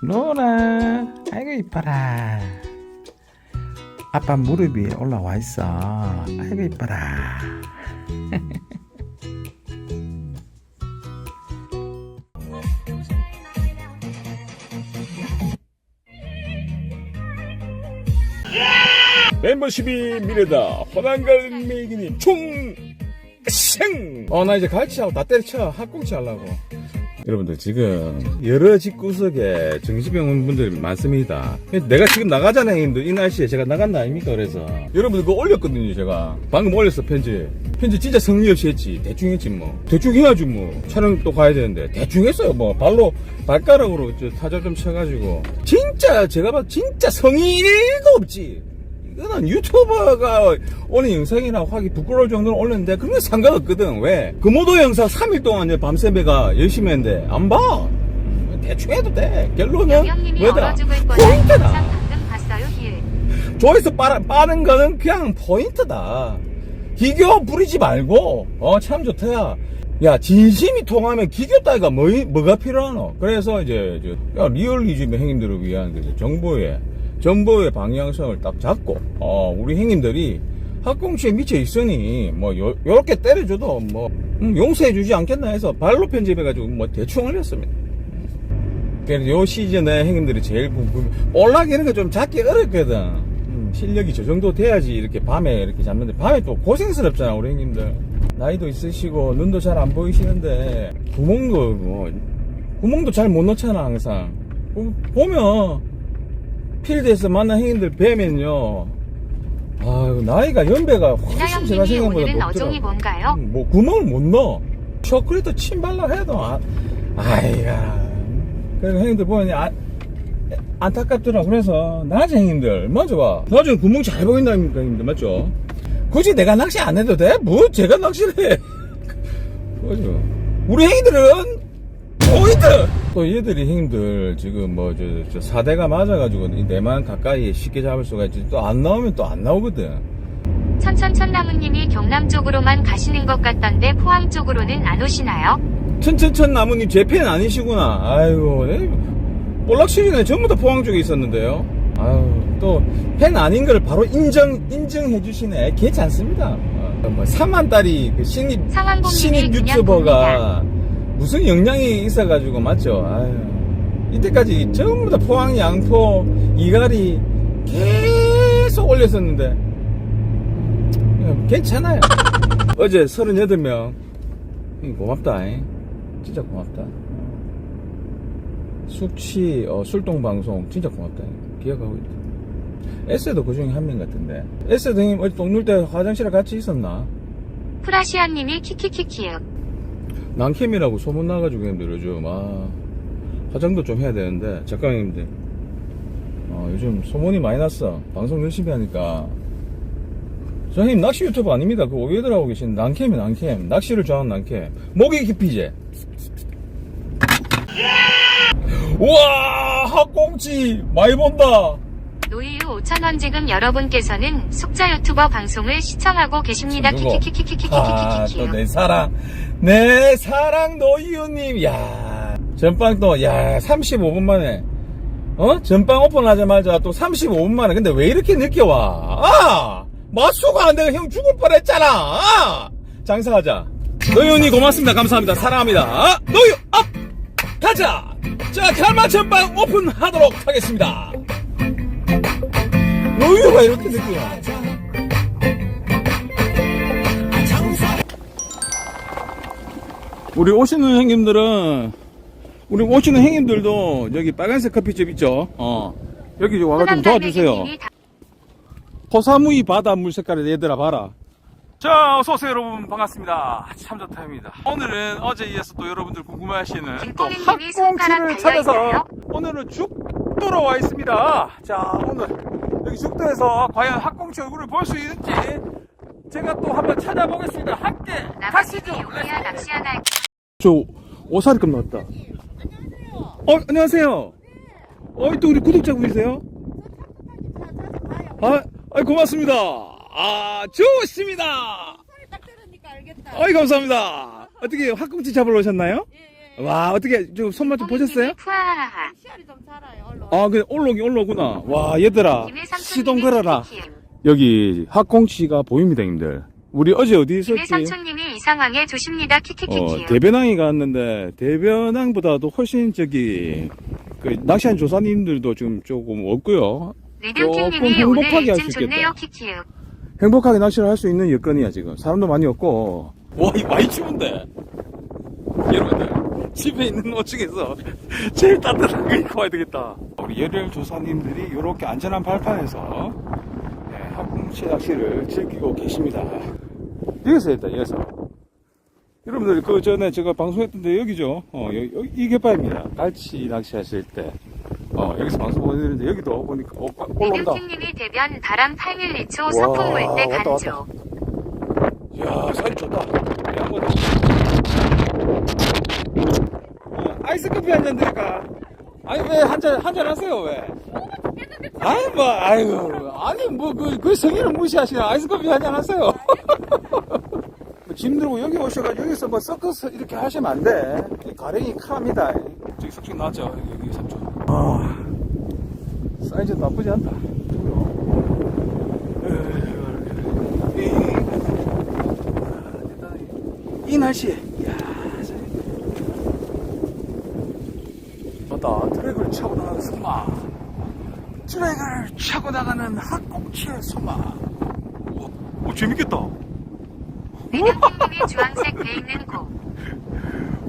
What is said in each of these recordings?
노라 아이고 이뻐라. 아빠 무릎 위에 올라와 있어. 아이고 이뻐라. 멤버십이 미래다. 호남갈 메이기님 총생! 어나 이제 갈치하고 다 때려쳐. 학꽁치 하려고 여러분들 지금 여러 집구석에 정신병원 분들이 많습니다. 내가 지금 나가잖아요 이 날씨에 제가 나간다 아닙니까 그래서. 여러분들 그거 올렸거든요 제가. 방금 올렸어 편지. 편지 진짜 성의 없이 했지. 대충 했지 뭐. 대충 해야지 뭐. 촬영 또 가야 되는데. 대충 했어요 뭐. 발로 발가락으로 저 타자 좀 쳐가지고. 진짜 제가 봐 진짜 성의 1도 없지 이거는 유튜버가 오늘 영상이나 하기 부끄러울 정도로 올렸는데 그런 건 상관없거든. 왜? 금오도 영상 3일 동안 이제 밤새매가 열심히 했는데 안 봐. 대충 해도 돼. 결론은 뻔한 포인트다. 힐. 조회수 빠, 빠는 거는 그냥 포인트다. 기교 부리지 말고. 어 참 좋다 야. 진심이 통하면 기교 따위가 뭐, 뭐가 필요하노? 그래서 이제 저, 야, 리얼리즘 형님들을 위한 그 정보의 정보의 방향성을 딱 잡고 어 우리 형님들이 학공치에 미쳐 있으니 뭐 요, 요렇게 때려줘도 뭐 음, 용서해 주지 않겠나 해서 발로 편집해 가지고 뭐 대충 올렸습니다. 그래서 요 시즌에 형님들이 제일 궁금 올라가는 거좀 잡기 어렵거든. 음, 실력이 저 정도 돼야지 이렇게 밤에 이렇게 잡는데 밤에 또 고생스럽잖아 우리 형님들. 나이도 있으시고 눈도 잘 안 보이시는데 구멍도 뭐 구멍도 잘 못 넣잖아 항상. 보- 보면 필드에서 만난 형님들 뵈면요 아유 나이가 연배가 훨씬 제가 생각보다 어종이 높더라고 뭔가요? 음, 뭐 구멍을 못 넣어. 초콜릿도 침 발라 해도 아, 아이야. 그래서 형님들 보니 아, 안타깝더라. 그래서 낮에 형님들 얼마 좋아. 낮에 구멍 잘 보인다니까 형님들 맞죠? 굳이 내가 낚시 안 해도 돼? 뭐 제가 낚시를 해? 그죠? 우리 형님들은 포인트! 또 얘들이 형님들 지금 뭐저저 사대가 맞아가지고 이 내만 가까이 쉽게 잡을 수가 있지 또 안 나오면 또 안 나오거든. 천천천나무님이 경남 쪽으로만 가시는 것 같던데 포항 쪽으로는 안 오시나요? 천천천 나무님 제 팬 아니시구나. 아이고, 네. 볼락 시즌에 전부 다 포항 쪽에 있었는데요. 아유, 또 팬 아닌 걸 바로 인정 인정해 주시네. 괜찮습니다. 어, 뭐 3만 달이 그 신입 신입 유튜버가 무슨 역량이 있어가지고 맞죠? 아유, 이때까지 전부 다 포항 양포 이가리 계속 올렸었는데 음, 괜찮아요. 어제 38명 고맙다. 잉. 진짜 고맙다. 숙취 어, 술동 방송 진짜 고맙다. 잉. 기억하고 있다. 에스도 그 중에 한 명 같은데. 에스도 형님 어디 똥눌 때 화장실에 같이 있었나? 프라시아님이 키키키키요. 난캠이라고 소문 나가지고 형님들 요즘 아 화장도 좀 해야 되는데 작가 형님들 어, 요즘 소문이 많이 났어. 방송 열심히 하니까. 저 형님 낚시 유튜버 아닙니다. 그 오해들 하고 계신 난캠이 난캠. 낚시를 좋아하는 난캠. 목이 깊이제. 우와 학꽁치 많이 본다. 노이유 5천원 지금 여러분께서는 숙자 유튜버 방송을 시청하고 계십니다. 누구? 키키키키키키키키키키요. 아또 내 사랑 내 사랑 노이유님 야 전빵 또야 35분 만에 어 전빵 오픈하자마자 또 35분 만에 근데 왜 이렇게 늦게 와? 아 마수가 안 되고 형 죽을 뻔했잖아. 아! 장사하자. 노이유님 고맙습니다. 감사합니다. 사랑합니다. 아, 노이유 업 가자. 자 칼마 전빵 오픈하도록 하겠습니다. 노이유가 이렇게 와. 우리 오시는 형님들은 우리 오시는 형님들도 여기 빨간색 커피숍 있죠? 어 여기 와가지고 좀 도와주세요. 호사무이 바닷물 색깔의 얘들아 봐라. 자 어서오세요 여러분 반갑습니다. 참 좋다입니다. 오늘은 어제 이어서 또 여러분들 궁금해하시는 또 학꽁치를 찾아서? 오늘은 죽 도로 와 있습니다. 자 오늘 여기 죽도에서 과연 학꽁치 얼굴을 볼 수 있는지 제가 또 한번 찾아보겠습니다. 함께 가시죠. 할게요. 저 오사리급 나왔다. 어 안녕하세요. 어또 우리 구독자분이세요? 아, 아 고맙습니다. 아 좋습니다. 딱 들으니까 알겠다. 아이 감사합니다. 어떻게 학꽁치 잡으러 오셨나요? 예, 예. 와, 어떻게, 저 손맛 좀 보셨어요? 푸아하하. 시알이 좀 자라요, 얼른. 아, 그 올라오긴 올라오구나. 와, 얘들아. 김해 시동 삼촌님이 걸어라. 여기 학꽁치가 보입니다, 형님들. 우리 어제 어디 김해 있었지? 삼촌님이 이 상황에 조십니다. 어, 키키키키음. 대변항에 갔는데, 대변항보다도 훨씬 저기, 그, 낚시한 조사님들도 좀 조금 없고요. 리듬킹님이 조금 오늘 행복하게 할수 일진 좋네요. 있겠다. 키키음. 행복하게 낚시를 할 수 있는 여건이야, 지금. 사람도 많이 없고. 와, 이 많이 추운데. 여러분들, 집에 있는 옷 중에서 제일 따뜻한 거 입고 와야 되겠다. 우리 열혈 조사님들이 이렇게 안전한 발판에서 네, 학궁치 낚시를 즐기고 계십니다. 여기서 했다, 여기서. 여러분들, 그 전에 제가 방송했던데 여기죠? 어, 여기, 여기 이 갯바입니다. 갈치 낚시하실 때. 어, 여기서 방송 보내드리는데 여기도 보니까 어, 올라온다. 리듬킹님이 대변 바람 8밀리초 와, 서풍 물때 간조. 이야, 사진 좋다. 야, 한번 어, 아이스 커피 한 잔 드릴까? 아니, 왜 한 잔, 한 잔 하세요, 왜? 아니, 뭐, 아이고. 아니, 뭐, 그, 그 성의를 무시하시나. 아이스 커피 한 잔 하세요. 뭐짐 들고 여기 오셔가지고 여기서 뭐 서커스 이렇게 하시면 안 돼. 이 가랭이 칼합니다. 저기 석식 나왔죠? 여기, 여기 삼촌. 아, 사이즈 나쁘지 않다. 이 날씨에 이야 맞다. 트랙을 차고 나가는 소마. 트랙을 차고 나가는 학꽁치의 소마. 오, 오 재밌겠다. 리듬킹님이 주황색 돼 있는 고.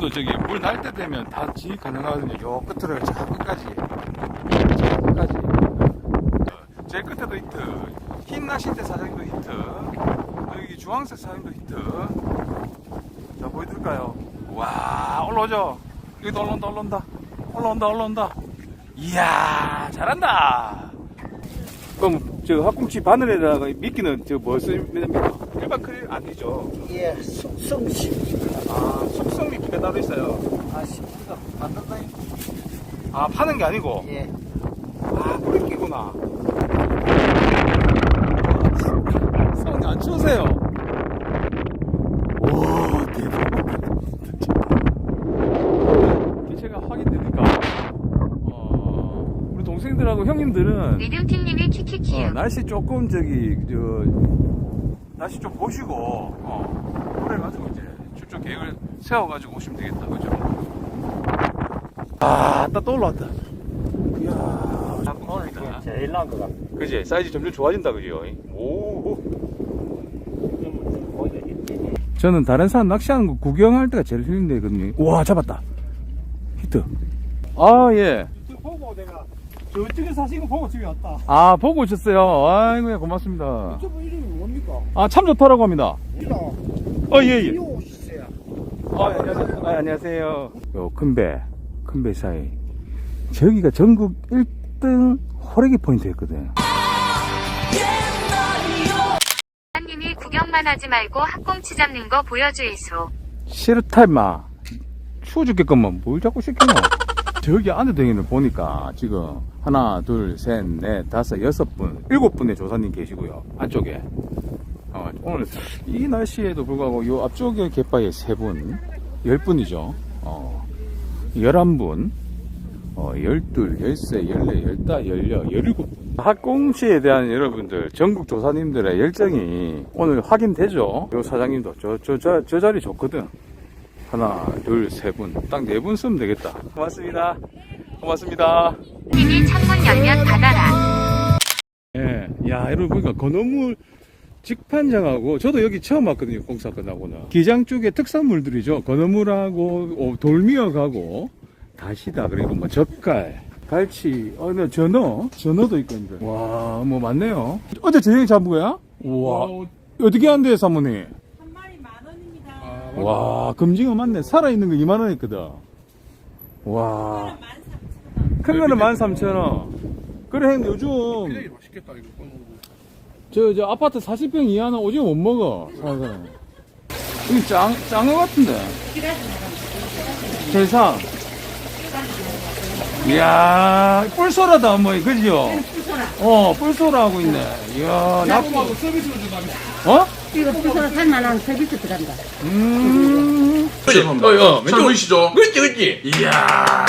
또 저기 물 날 때 되면 다 지휘 가능하거든요. 요 끝으로 저 끝까지 저 끝까지. 어, 제일 끝에도 히트. 흰 낚싯대 사장님도 히트. 여기 주황색 사장님도 히트. 자 보여드릴까요? 와 올라오죠? 여기도 올라온다 올라온다 올라온다 올라온다 이야 잘한다 그럼 저 학꽁치 바늘에다가 미끼는 저뭐 쓰면 됩니까? 일반 크릴 아니죠 예, 숙성식. 아 숙성 미끼가 따로 있어요 아, 식기가 만든다. 아 파는 게 아니고 예. 아 뿌리끼구나 손이 안 추우세요 와 대박 기체가 확인되니까 어, 동생들하고 형님들은 리듬킹님이 어, 키키키음. 날씨 조금 저기 저 날씨 좀 보시고 어 그래가지고 이제 출조 계획을 세워가지고 오시면 되겠다. 그죠? 아따 올라왔다. 이야. 작품이다 제일 나은 것 같아. 그지? 사이즈 점점 좋아진다 그죠? 오. 저는 다른 사람 낚시하는 거 구경할 때가 제일 힘들거든요 와 잡았다. 히트. 아예. 보고 내가 저쪽에 사시는 거 보고 집에 왔다. 아 보고 오셨어요 아이고 고맙습니다 유튜브 이름이 뭡니까? 아 참 좋다라고 합니다 어, 예, 예. 이오 시세야. 아, 안녕하세요. 아, 안녕하세요. 요, 큰배, 큰배 사이. 저기가 전국 1등 호래기 포인트였거든. 님이 구경만 하지 말고 학꽁치 잡는 거 보여주이소. 싫다, 임마. 추워 죽겠구만. 뭘 자꾸 시키노? 저기 안에 댕이는 보니까 지금 하나, 둘, 셋, 넷, 다섯, 여섯 분, 일곱 분의 조사님 계시고요. 안쪽에. 어, 오늘 이 날씨에도 불구하고 요 앞쪽에 갯바에 세 분, 열 분이죠. 어, 열한 분, 어, 열둘, 열세, 열네, 열다, 열여, 열일곱. 학공시에 대한 여러분들, 전국 조사님들의 열정이 오늘 확인되죠? 요 사장님도 저, 저, 저, 저 자리 좋거든. 하나, 둘, 세 분. 딱 네 분 쓰면 되겠다. 고맙습니다. 고맙습니다. 님이 창문 열면 닫아라. 예. 야, 여러분 보니까 건어물 직판장하고 저도 여기 처음 왔거든요. 공사 끝나고는. 기장 쪽에 특산물들이죠. 건어물하고 어, 돌미역하고 다시다 그리고 뭐 젓갈, 갈치, 어, 네, 전어, 전어도 있고 이제. 와, 뭐 많네요. 어제 저녁에 잡은 거야? 우와. 어떻게 한대요, 사모님? 와, 금징어 맞네. 살아있는 거 2만원 했거든. 와. 큰 거는 13,000원. 그래, 형님, 요즘. 맛있겠다 이거. 저, 저, 아파트 40평 이하는 오징어 못 먹어. 이거 짱, 짱어 같은데. 세상. 이야, 뿔소라다, 뭐, 그죠? 어, 뿔소라 하고 있네. 이야, 나. 서비스로 들어가면 어? 이거 부서 살만한 서비스 들어간다. 음. 어, 어, 잘 보이시죠? 그렇지, 그렇지. 이야.